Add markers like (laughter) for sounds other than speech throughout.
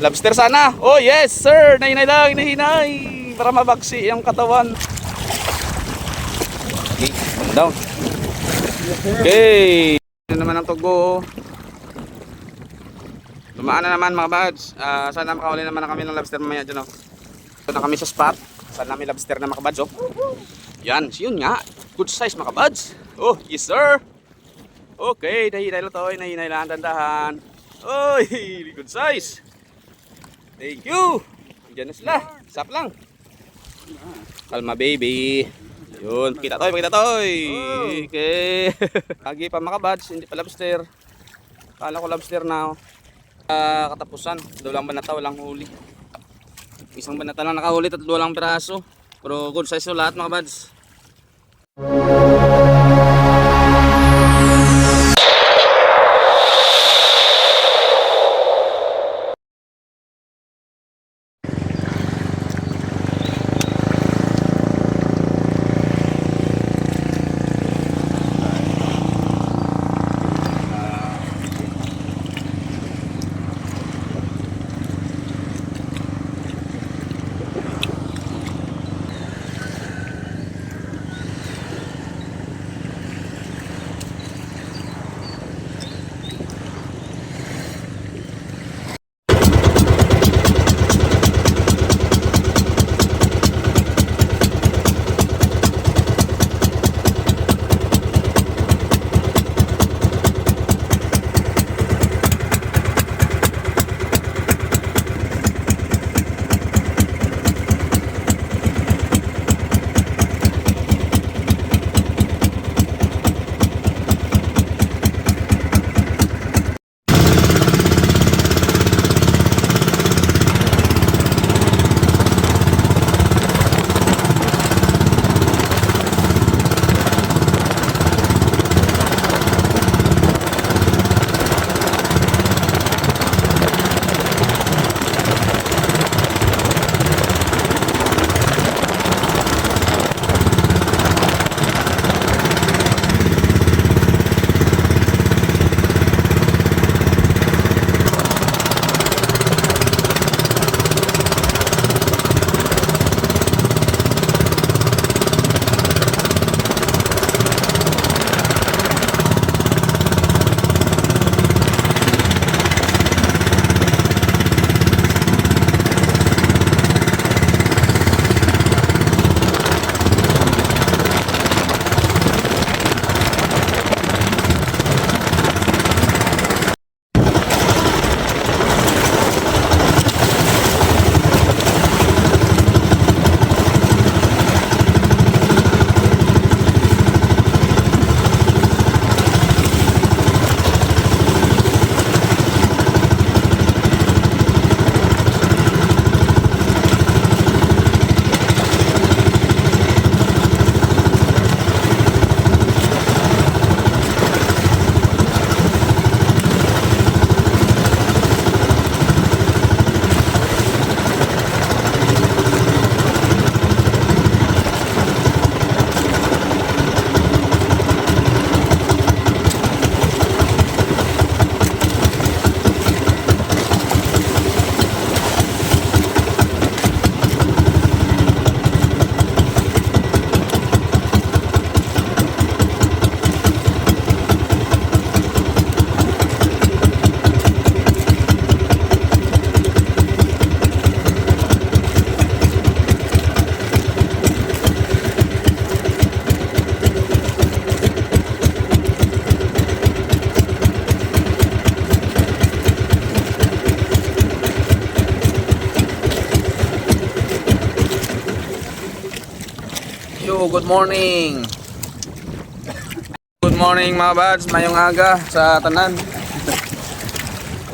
Lobster sana. Oh yes sir. Nahinay lang, hinahinay. Para mabaksi ang katawan. Okay, calm down. Okay. Ito naman ang tugo. Tumaan na naman mga bads. Ah, sana makahuli naman na kami ng lobster mamaya dyan. Oh. Ito na kami sa spot. Sana may lobster na mga bads. Oh. Yan, yun nga. Good size mga bads. Oh, yes sir. Okay, nahinay lang to. Nahinay lang, dandahan. Oy, (laughs) good size. Thank you. Diyan na sila. Sap lang. Kalma baby. Yun, kita toy, kita toy. Okay. Lagi (laughs) pa mga bads, hindi pa lobster. Kala ko lobster na. oh. Ah, katapusan. Dalawang banata, walang huli. Isang banata lang nakahuli, tatlo lang piraso. Pero good size to lahat mga bads. Morning. Good morning mga bads, mayong aga sa tanan.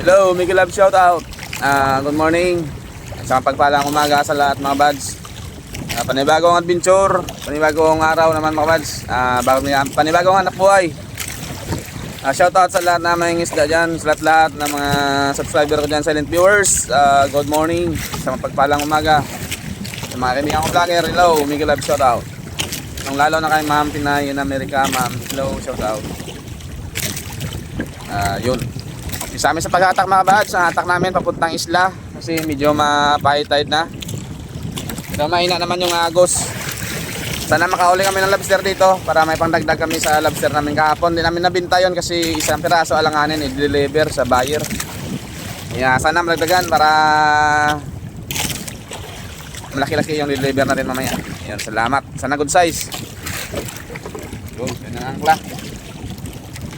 Hello, Miguel Love shout out. Ah, good morning. Sa pagpalang umaga sa lahat mga bads. Ah, panibagong adventure, panibagong araw naman mga bads. Bago panibagong anak buhay. Ah, shout out sa lahat na mga isda dyan, sa lahat-lahat ng mga subscriber ko dyan, silent viewers. Ah, good morning, sa pagpalang umaga. Sa mga kaibigan vlogger, hello, Miguel Love shout out. Nung lalo na kay Ma'am Pinay in America, Ma'am, hello, shout out. Ah, yun. Sa amin sa pag-atak mga bads, ang atak namin papuntang isla kasi medyo mapahitide na. Pero mahina naman yung agos. Sana makauli kami ng lobster dito para may pangdagdag kami sa lobster namin kahapon. Hindi namin nabinta yun kasi isang piraso alanganin i-deliver sa buyer. Kaya sana malagdagan para malaki-laki yung deliver natin mamaya. Yan, salamat. Sana good size. Yun, yun ang angkla.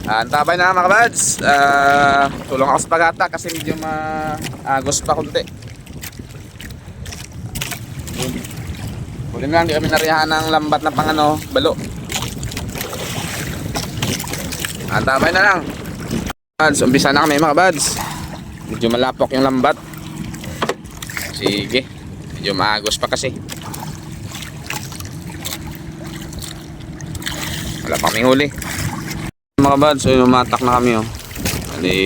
Ah, antabay na mga kabads. Ah, tulong ako sa pagata kasi medyo maagos pa kunti. Yun. Huli na lang, di kami nariyahan ng lambat na pangano, balo. Antabay na lang. Bads, umpisa na kami mga bads. Medyo malapok yung lambat. Sige. Medyo maagos pa kasi. Wala pa kaming huli. Mga bads, so umatak na kami oh. Bali,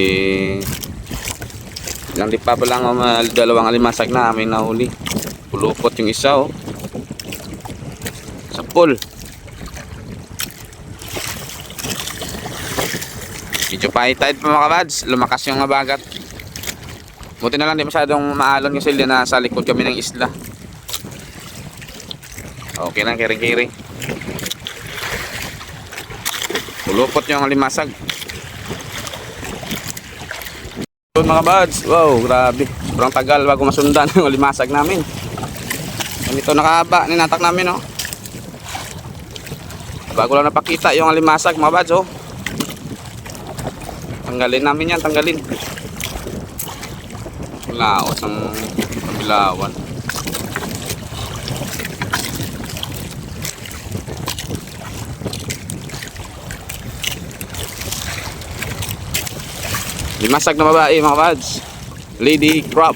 ilang di pa lang oh, ma- dalawang alimasag na aming nahuli. Pulupot yung isa oh. Sa pool. Medyo pa-tide pa mga kabads. Lumakas yung mabagat. Buti na lang di masyadong maalon kasi hindi nasa likod kami ng isla. Okay lang, kiring-kiring. Pulupot yung limasag. Yun mga buds, wow, grabe. Sobrang tagal bago masundan (laughs) yung limasag namin. Ganito nakahaba, ninatak namin, oh. Bago lang napakita yung limasag mga buds, oh. Tanggalin namin yan, tanggalin. Laot ng kabilawan. Limasag na babae mga buds. Lady crop.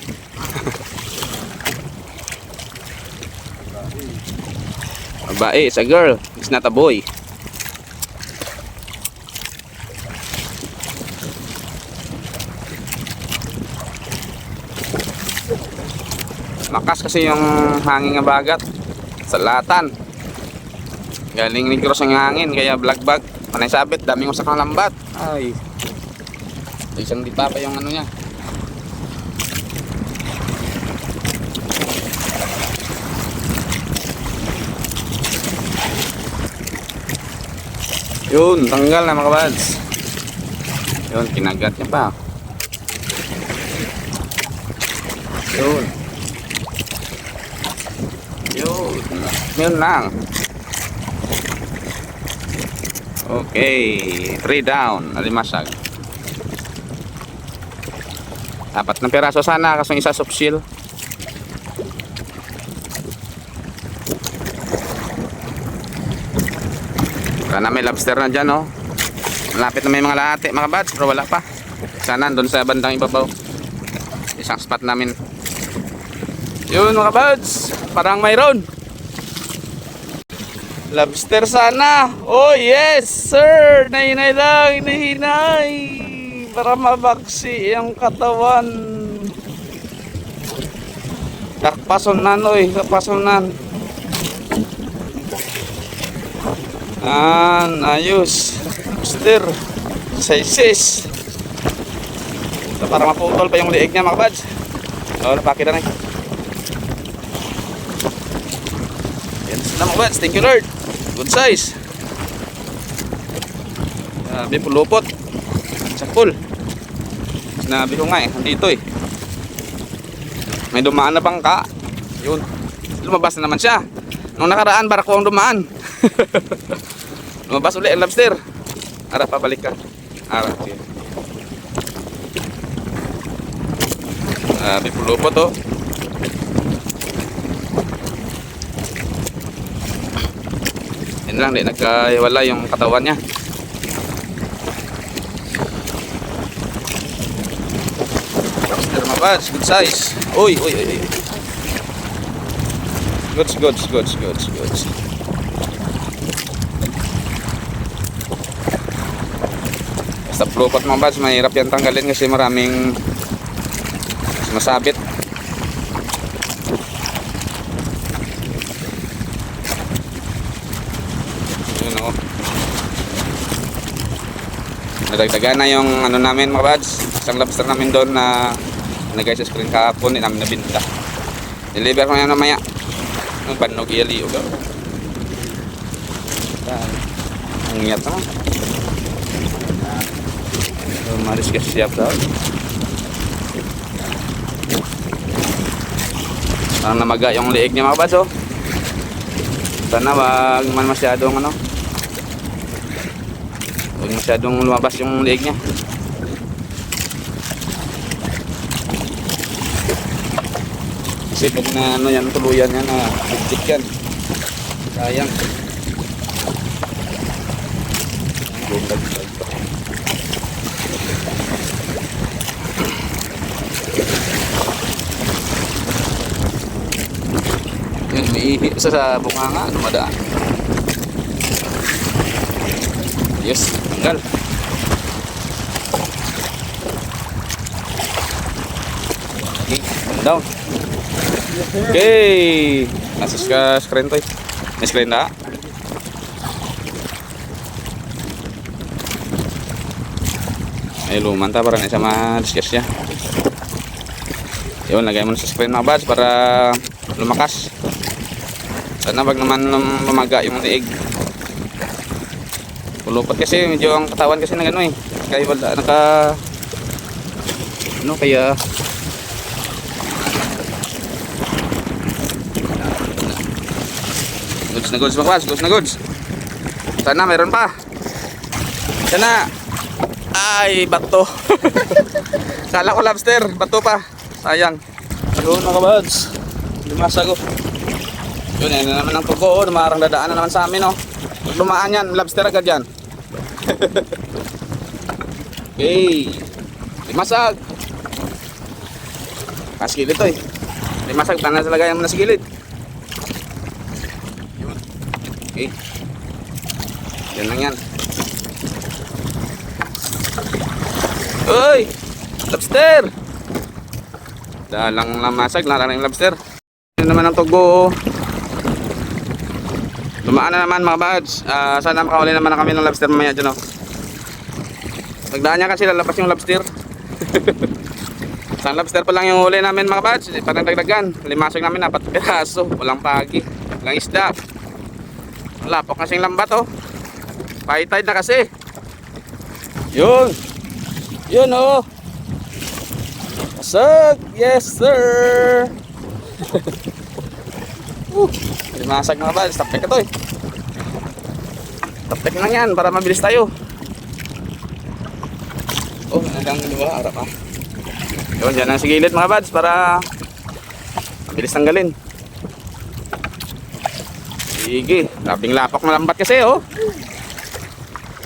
babae, it's a girl. It's not a boy. Lakas kasi yung hangin nga bagat sa latan. Galing negros ang hangin kaya blagbag. Manay sabit, daming usak ng lambat. Ay. Isang di pa pa yung ano niya. Yun, tanggal na mga kabads. Yun, kinagat niya pa. Yun. Yun. Yun lang. Okay. Three down. Alimasag. Apat na peraso sana kasi isa soft shell. Sana may lobster na dyan, oh. Malapit na may mga lahati, mga bats, pero wala pa. Sana doon sa bandang ibabaw. Isang spot namin. Yun mga buds, parang mayroon. Lobster sana. Oh yes, sir. Nahinay lang, nahinay. Para mabaksi ang katawan. Kakpasonan, oy. Kakpasonan. An, ayos. Lobster. Sizes. Para maputol pa yung liig niya mga buds. Oh, napakita na eh. Yan sila mga buds. Thank you Lord. Good size. Sabi pulupot. Sa pool. Sinabi ko nga eh. Nandito eh. May dumaan na bangka. Yun. Lumabas na naman siya. Nung nakaraan, barako ang dumaan. (laughs) Lumabas ulit ang lobster. Ara, pabalik ka. Ara, sige. Sabi pulupot oh. Yun lang, di nagkaiwala yung katawan niya. Mabats, good size. Uy, uy, uy. Goods, goods, goods, goods, goods. Basta pulupot mga bats, mahirap yan tanggalin kasi maraming masabit. Yun o. Nadagdagan na yung ano namin mga buds. Isang lobster namin doon na nagay sa screen kahapon, hindi namin nabinta. Deliver ko na mamaya. Ang banog iyali o gawin. Ang ngiyat naman. So, maris ka siya daw. Parang namaga yung liig niya mga bads, oh. Sana wag man masyadong ano. Wag masyadong lumabas yung liig niya. Kasi pag na ano yan, tuluyan yan na higit yan. Sayang. Bumbag Yun, may ihi sa sa bunganga, ano madaan. Yes, tanggal. Okay, down. Okay. Nasa ka screen to eh. May screen na. Ay lumanta para na sa ma-discuss niya. Yun, lagay mo na sa screen mga buds para lumakas. Sana wag naman lum- lumaga yung liig. Pulupat kasi medyo ang katawan kasi ng ano eh. Kaya wala naka ano kaya Goods na goods mga goods na goods. Sana meron pa. Sana. Ay, bato. (laughs) Kala ko lobster, bato pa. Sayang. Yun mga pads. Lumasa ko. Yun, yan na naman ang tugo. Oh. Dumarang dadaan na naman sa amin. Oh. Pag dumaan yan, lobster agad yan. (laughs) okay. Limasag. Kaskilid to eh. Limasag, tanan sa lagayan mo na sa gilid. Okay. Yan lang yan. Uy! Lobster! Dalang lamasag, larang yung lobster. Yan naman ang tugo. Lumaan na naman mga buds. Ah, sana makahuli naman na kami ng lobster mamaya dyan oh. Pagdaan niya kasi lalabas yung lobster. (laughs) Isang lobster pa lang yung huli namin mga buds. Parang dagdagan. Limasag namin apat piraso. Walang pagi. Walang isda. Wala po kasing lambat oh. Tide na kasi. Yun. Yun oh. Pasag. Yes sir. (laughs) uh, limasag mga bal. Tapek ka to eh. Tapek lang yan para mabilis tayo. Oh, hanggang dua harap ah. Yun, dyan ang sigilid mga bads para mabilis tanggalin. Sige, labing lapak na lambat kasi oh.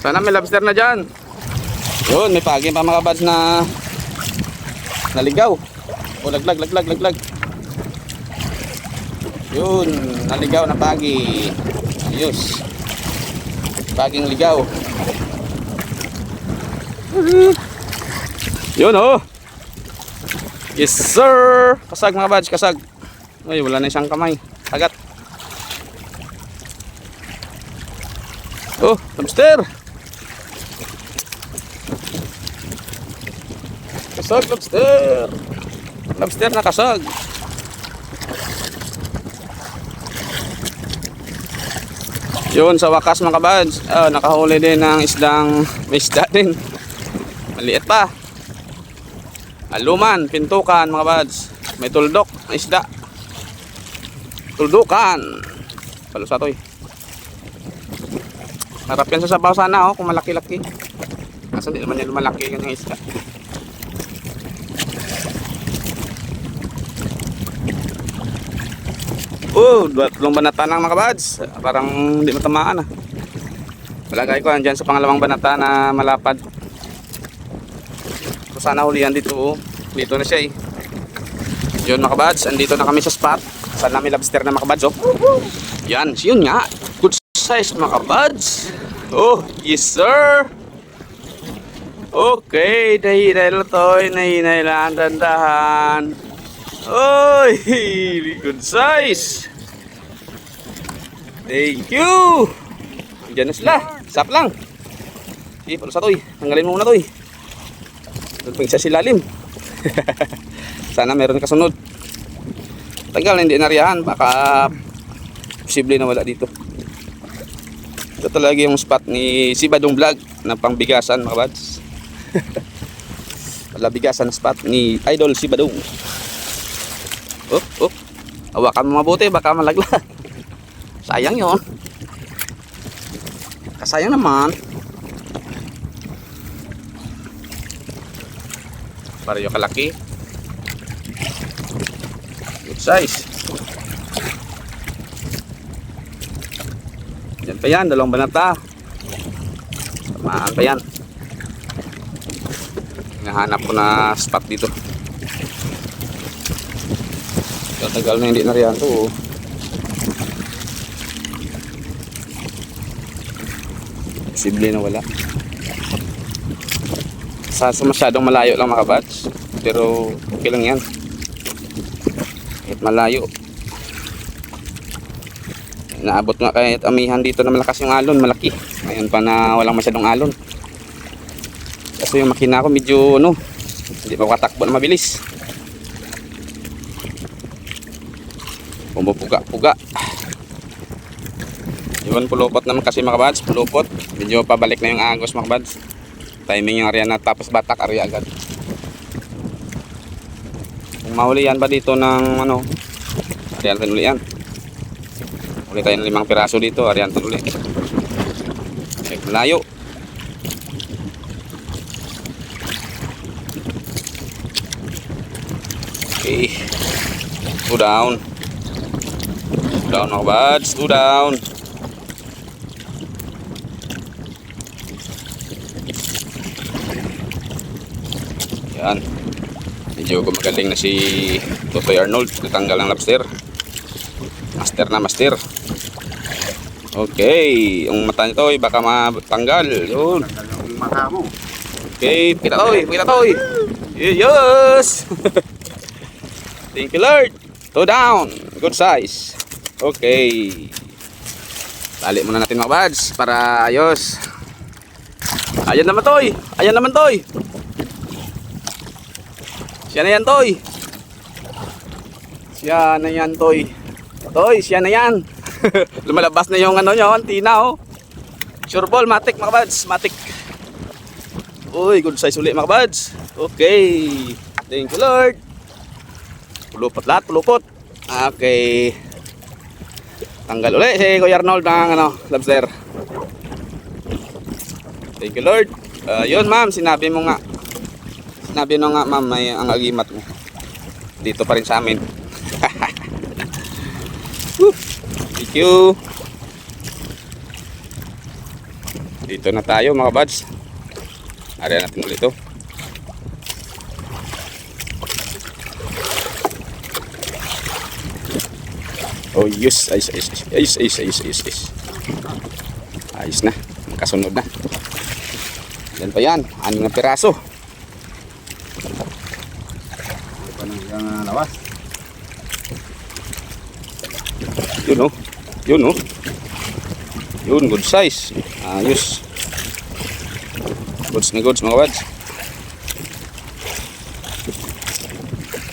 Sana may lobster na dyan. Yun, may pagi pa mga na naligaw. O laglag, laglag, laglag. Yun, naligaw na pagi. Ayos. Paging ligaw. Yun oh. Yes sir. Kasag mga buds, kasag. Ay, wala na isang kamay. Agat. Oh, lobster. Kasag lobster. Lobster na kasag. Yun, sa wakas mga kabads, ah, nakahuli din ng isdang isda din. Maliit pa. Aluman, pintukan mga bads. May tuldok isda. Tuldukan. Palusatoy. Harap yan sa sabaw sana oh, kung malaki-laki. Kasi hindi naman yan lumalaki yung isda. Oh, tatlong banata ng mga kabads. Parang hindi matamaan ah. Malagay ko andyan sa pangalawang banata na malapad. So sana hulihan dito oh. Dito na siya eh. Yun mga kabads, andito na kami sa spot. Sana may lobster na mga kabads oh. Yan, yun nga. Size mga kabads. Oh, yes sir. Okay, nahinay lang to. Nahinay lang, dandahan. Oy, (laughs) good size. Thank you. Diyan na sila. Sap lang. Sige, palo sa toy. Tanggalin mo muna toy. Doon pa isa silalim. (laughs) Sana meron kasunod. Tagal hindi nariyahan. Baka posible na wala dito. Ito talaga yung spot ni si Badong Vlog na pangbigasan mga bads. Wala (laughs) bigasan na spot ni Idol si Badong. Op, op. Hawakan mo mabuti baka malaglag. (laughs) Sayang yon. Kasayang naman. Pareho kalaki. Good size. Yan pa yan, dalawang banata. Tamaan pa yan. Hinahanap ko na spot dito. Tagal na hindi na riyan to. oh. Posible na wala. Sa, sa masyadong malayo lang mga bats. Pero okay lang yan. Kahit malayo. Naabot nga kahit amihan dito na malakas yung alon, malaki. Ngayon pa na walang masyadong alon. Kasi yung makina ko medyo ano, hindi pa makatakbo na mabilis. Pumupuga-puga. Yun, pulupot naman kasi mga bads, pulupot. Medyo pabalik na yung agos mga. Timing yung area na tapos batak area agad. Kung mahuli yan ba dito ng ano, area natin uli yan. Uli tayo ng limang piraso dito, area natin uli. Check malayo. Okay. Two down. Two down mga bads. Two down. Yan. Medyo gumagaling na si Totoy Arnold. Natanggal ang lobster. Master na master. Okay. Yung mata nito ay baka matanggal. Yun. Ang. Okay, kita toy, kita toy. Yes. (laughs) Thank you Lord. Two down. Good size. Okay. Tali muna natin mga buds para ayos. Ayan naman toy. Ayan naman toy. Siya na yan toy. Siya na yan toy. Toy, siya na yan. (laughs) Lumalabas na yung ano nyo, tina oh. Sure ball, matik mga buds, matik. Uy, good size uli mga buds. Okay. Thank you Lord. Pulupot lahat, pulupot. Okay. Tanggal uli si Kuya Arnold ng ano, lobster. Thank you Lord. Uh, yun ma'am, sinabi mo nga. Sinabi mo nga ma'am, may ang agimat mo. Dito pa rin sa amin. (laughs) Thank you. Dito na tayo mga buds. Ariyan natin ulit ito. Oh yes, ayos, ayos, ayos, ayos, ayos, ayos, ayos. Ayos na, kasunod na. Yan pa yan, ano na piraso. Ano yung ah, lawas? Yun o. Oh yun oh. Yun, good size. Ayos. Goods na goods mga wads.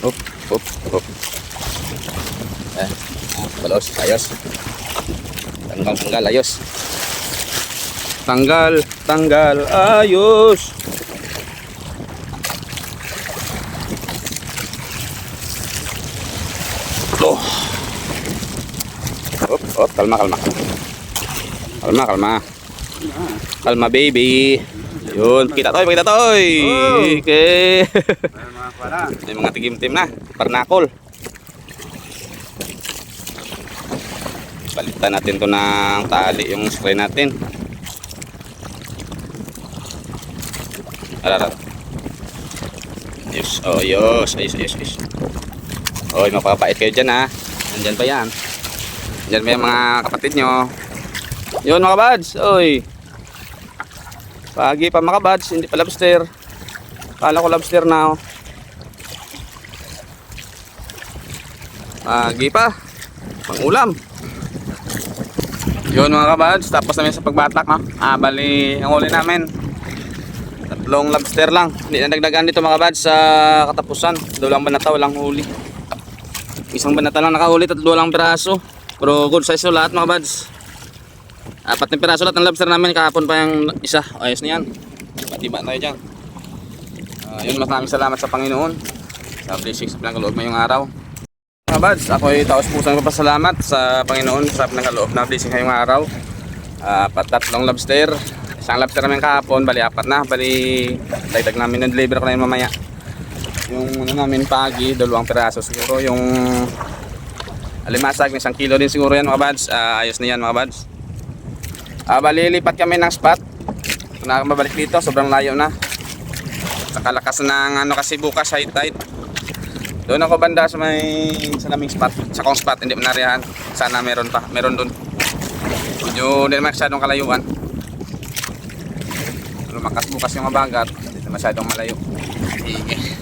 Hop, hop, hop. Eh, ah, balos, ayos. Tanggal, tanggal, ayos. Tanggal, tanggal, ayos. Oh. Hop, hop, kalma, kalma. Kalma, kalma. Kalma, baby. Yun, kita toy, kita toy. Oh. Okay. May mga (laughs) tigim-tim na. Parnakol. Balitan natin to ng tali yung spray natin. Arara. Yes. Oh, yes. Ayos, ayos, ayos. Oy, mapapait kayo dyan ha. Nandyan pa yan. Pa yung mga kapatid nyo. Yun mga buds. Oy. Pagi pa mga buds. Hindi pa lobster. Kala ko lobster na oh. Pagi pa. Pangulam. Yun mga kabads, tapos namin sa pagbatak no. Ah, bali, ang uli namin. tatlong lobster lang. Hindi na dagdagan dito mga bads sa katapusan. Dalang banata, walang huli. Isang banata lang nakahuli, tatlo lang piraso. Pero good size to lahat mga bads. Apat na piraso lahat ng lobster namin. Kahapon pa yung isa. Ayos na yan. Matiba tayo dyan. Ah, yun, maraming salamat sa Panginoon. Sa blessings sa pinagkaloob ngayong araw. Mga bads, ako ay taos pusang papasalamat sa Panginoon sa pinagkaloob na blessing ngayong araw. Apat tatlong lobster. Isang lobster namin kahapon, bali apat na. Bali, dagdag namin ng deliver ko na yun mamaya. Yung ano namin pagi, dalawang piraso siguro. Yung alimasag, isang kilo din siguro yan mga bads. Ah, ayos na yan mga bads. Ah, bali, lipat kami ng spot. Na mabalik dito, sobrang layo na. Sa kalakas ng ano kasi bukas high tide. Doon ako banda sa may sa naming spot, sa kong spot, hindi manarihan. Sana meron pa, meron doon. Medyo hindi naman masyadong kalayuan. Lumakas bukas yung mabagat, hindi masyadong malayo. Sige.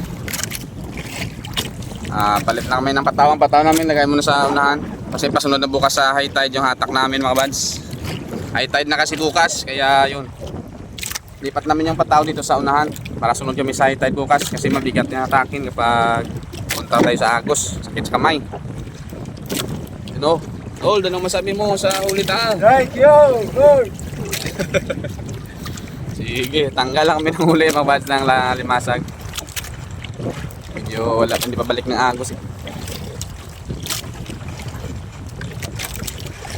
Ah, palit na kami ng patawan. Patawan namin, lagay muna sa unahan. Kasi pasunod na bukas sa high tide yung hatak namin mga bads. High tide na kasi bukas, kaya yun. Lipat namin yung pataw dito sa unahan para sunod kami sa high tide bukas kasi mabigat yung hatakin kapag punta tayo sa Agos, sakit sa kamay. Ano? Tol, anong masabi mo sa ulitan? Right, yo! Good! (laughs) Sige, tanggal lang kami ng huli mga bads ng limasag. Medyo wala, hindi pa balik ng Agos eh.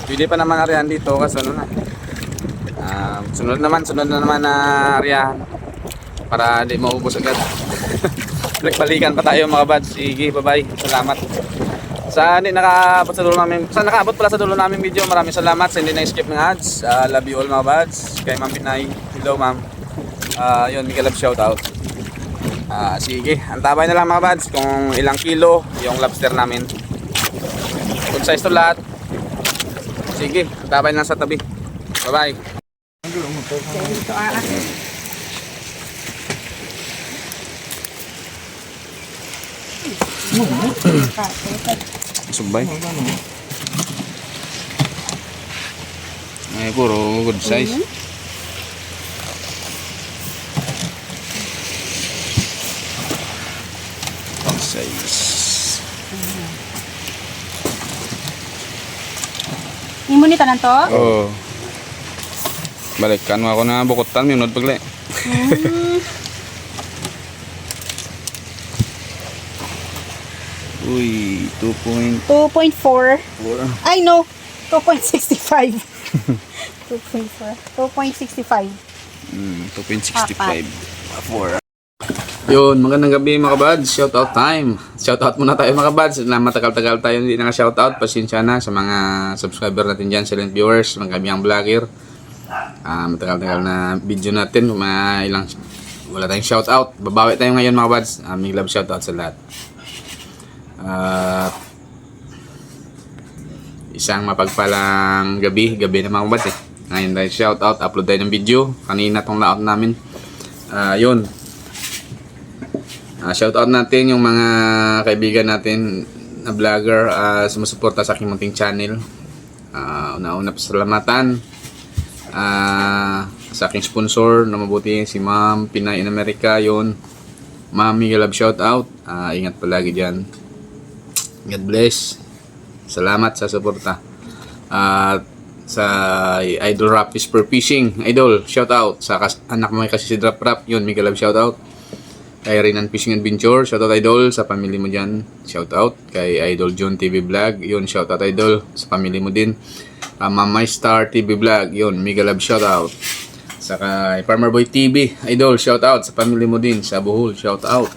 Pwede pa naman arihan dito kasi ano na. Ah, sunod naman, sunod na naman na arihan para di maubos agad. (laughs) Balik-balikan pa tayo mga bads. Sige, bye-bye. Salamat. Sa hindi nakaabot sa dulo namin, sa nakaabot pala sa dulo namin video, maraming salamat sa hindi na-skip ng ads. Ah, love you all mga bads. Kay Ma'am Pinay. Hello ma'am. Ah, yun, Miguel love shout out. Ah, sige, antabay na lang mga bads kung ilang kilo yung lobster namin. Good size to lahat. Sige, antabay na lang sa tabi. Bye-bye. Ito ah. Subay. Ay, puro good size. Good size. Imunita na to? Oh. Balikan mo ako na bukutan, minunod pagli. (laughs) Uy, 2.4. 2.4. Ay no, 2.65. 2.4. 2.65. Mm, 2.65. 4. Yun, magandang gabi mga kabads. Shout out time. Shout out muna tayo mga kabads. Na matagal-tagal tayo hindi na shout out. Pasensya na sa mga subscriber natin dyan, silent viewers, mga kabiyang vlogger. Ah, matagal-tagal na video natin, mga ilang wala tayong shout out. Babawi tayo ngayon mga kabads. Aming love shout out sa lahat. At isang mapagpalang gabi, gabi na mga kabads eh. Ngayon tayo shout out, upload tayo ng video. Kanina tong layout namin. Ah, yun. Ah, shout out natin yung mga kaibigan natin na vlogger uh, sumusuporta sa aking munting channel. Ah, una-una pasalamatan ah, sa aking sponsor na mabuti si Ma'am Pinay in America yon. Ma'am Miguel Love shout out. Ah, ingat palagi diyan. God bless. Salamat sa suporta. At sa Idol Rap is per fishing. Idol, shout out sa anak mo kasi si Drop Rap. Yun, Miguel Love shout out kay Renan Fishing Adventure, shoutout idol sa family mo dyan, shoutout kay Idol John TV Vlog, yun shoutout idol sa family mo din. Uh, Mamay Star TV Vlog, yun mega love shoutout. Sa kay Farmer Boy TV, idol shoutout sa family mo din sa Bohol, shoutout.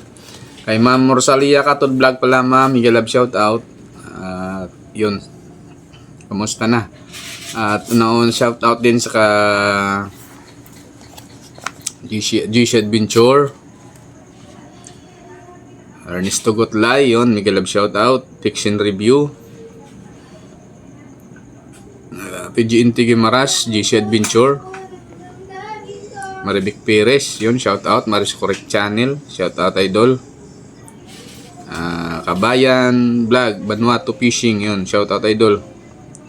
Kay Ma'am Rosalia Katod Vlog pala ma'am, mega love shoutout. At yun, kumusta na? At noon shoutout din sa ka GC Adventure, Ernesto Gotlay, yun, Miguel Love shoutout, Fiction Review, uh, PG Intigi Maras, GC Adventure, Maribik Perez, yun, shoutout, Maris Correct Channel, shoutout Idol, Ah, Kabayan Vlog, Vanuatu Fishing, yun, shoutout Idol,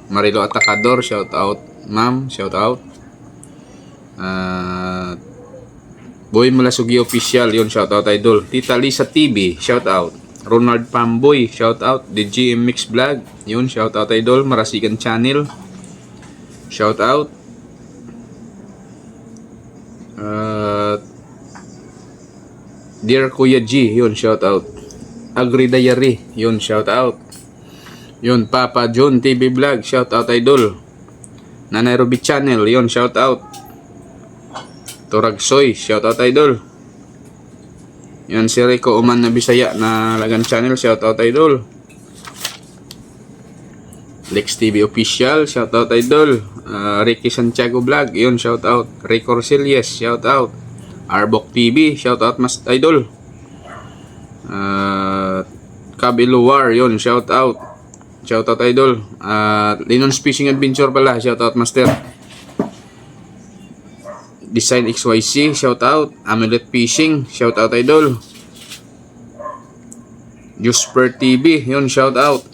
Marilo Atacador, shoutout. Ma'am, shoutout, Ah, Boy Malasugi Official, yun, shoutout idol. Tita Lisa TV, shoutout. Ronald Pamboy, shoutout. The GM Mix Vlog, yun, shoutout idol. Marasigan Channel, shoutout. Uh, Dear Kuya G, yun, shoutout. Agri Diary, yun, shoutout. Yun, Papa John TV Vlog, shoutout idol. Nanay Ruby Channel, yun, shoutout. Turagsoy, shoutout idol. Yan si Rico Uman na Bisaya na Lagan Channel, shoutout idol. Lex TV Official, shoutout idol. Uh, Ricky Santiago Vlog, yun, shoutout. Rico Roselies, shoutout. Arbok TV, shoutout mas idol. Uh, Kabiluwar, yun, shoutout. Shoutout idol. Uh, Linon's Fishing Adventure pala, shoutout master. Design XYZ, shout out. Amulet Fishing, shout out idol. Jusper TV, yun, shout out.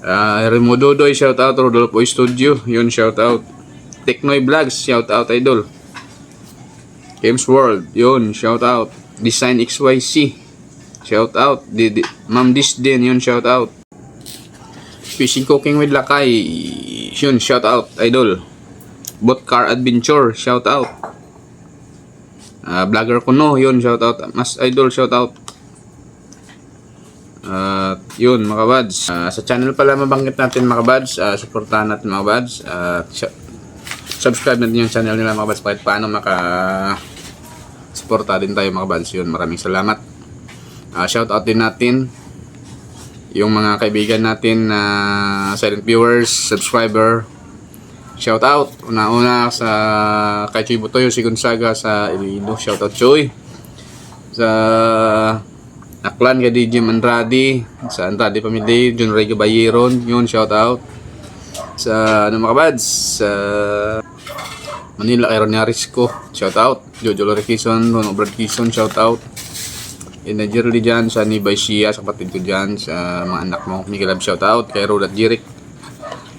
Ah, Remo Dodoy, shout out. Rodolfo Studio, yun, shout out. Teknoy Vlogs, shout out idol. Games World, yun, shout out. Design XYC, shout out. Ma'am Disden, yun, shout out. Fishing Cooking with Lakay, yun, shout out, idol. Bot Car Adventure, shout out. Ah, vlogger ko no, yun, shout out. Mas idol, shout out. At yun mga buds, Ah, sa channel pala mabanggit natin mga buds, uh, supportahan natin mga buds. At siya- subscribe natin yung channel nila mga buds kahit paano maka suporta din tayo mga buds yun maraming salamat. Ah, shout out din natin yung mga kaibigan natin na silent viewers subscriber. Shout out una una sa kay Chuy Butoyo si Gonzaga sa Iloilo. Shout out Chuy. Sa Aklan kay DJ Andrade sa Andrade Family John Rego Bayeron. Yun shout out sa ano mga buds sa Manila kay Ron Yarisco, shout out. Jojo Lorikison, Ron Obrad shout out. In Nigeria dyan, sa Nibay Shia, sa kapatid ko dyan, sa mga anak mo, Miguel Lab, shout out. Kay Rodat Jirik.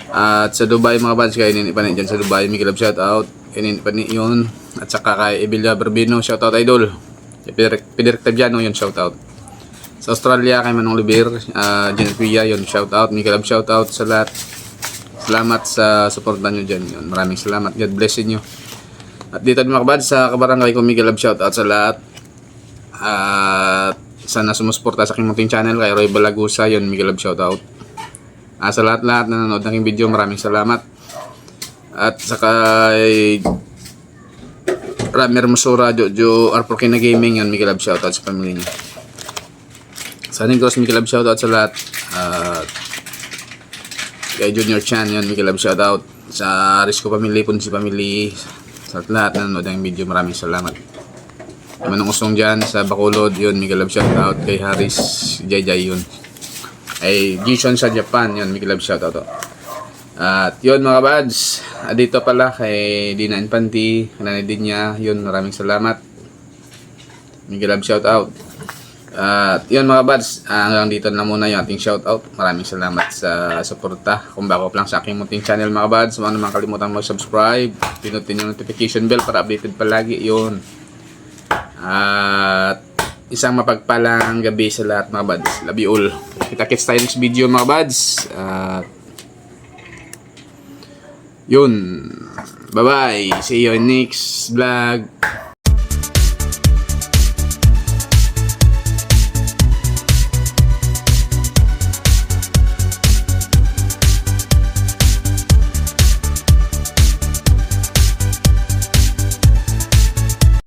At sa Dubai mga bands, kay Nini Pani dyan sa Dubai, Miguel Lab, shout out. Kay Nini Pani yun. At saka kay Ebilia Barbino, shout out idol. Pidirek Tabiano, yun, shout out. Sa Australia, kay Manong Libir, uh, Janet Pia, yun, shout out. Miguel Lab, shout out sa lahat. Salamat sa suporta nyo dyan. Yun, maraming salamat. God bless inyo. At dito din mga kabad, sa kabarangay ko, Miguel Lab, shout out sa lahat. At sana sumusuporta sa aking munting channel kay Roy Balagusa. Yun, Miguel Lab, shout out. Ah, sa lahat-lahat na nanonood ng aking video, maraming salamat. At sa kay Ramer Musura, Jojo, Arporkina Gaming, yun, Miguel Lab, shout out sa pamilya niya. Sa Negros, Miguel Lab, shout out sa lahat. At kay Junior Chan yun, Miguel Lab shoutout. Sa Risco Family, Punsi Family sa lahat na nanonood ng video, maraming salamat. Manong usong dyan sa Bacolod, yun, Miguel Lab shoutout. Kay Haris Jayjay yun. Ay Gishon sa Japan, yun, Miguel Lab shoutout. At yun mga bads dito pala kay Dina Infanti kanani din niya, yun, maraming salamat. Miguel Lab shoutout at yun mga buds, ah, hanggang dito na muna yung ating shoutout. Maraming salamat sa suporta. Kung bago lang sa aking munting channel mga buds, huwag naman kalimutan mag-subscribe. Pinutin yung notification bell para updated palagi yun. At isang mapagpalang gabi sa lahat mga buds. Love you all. Kita-kits tayo next video mga buds. At yun. Bye-bye. See you next vlog.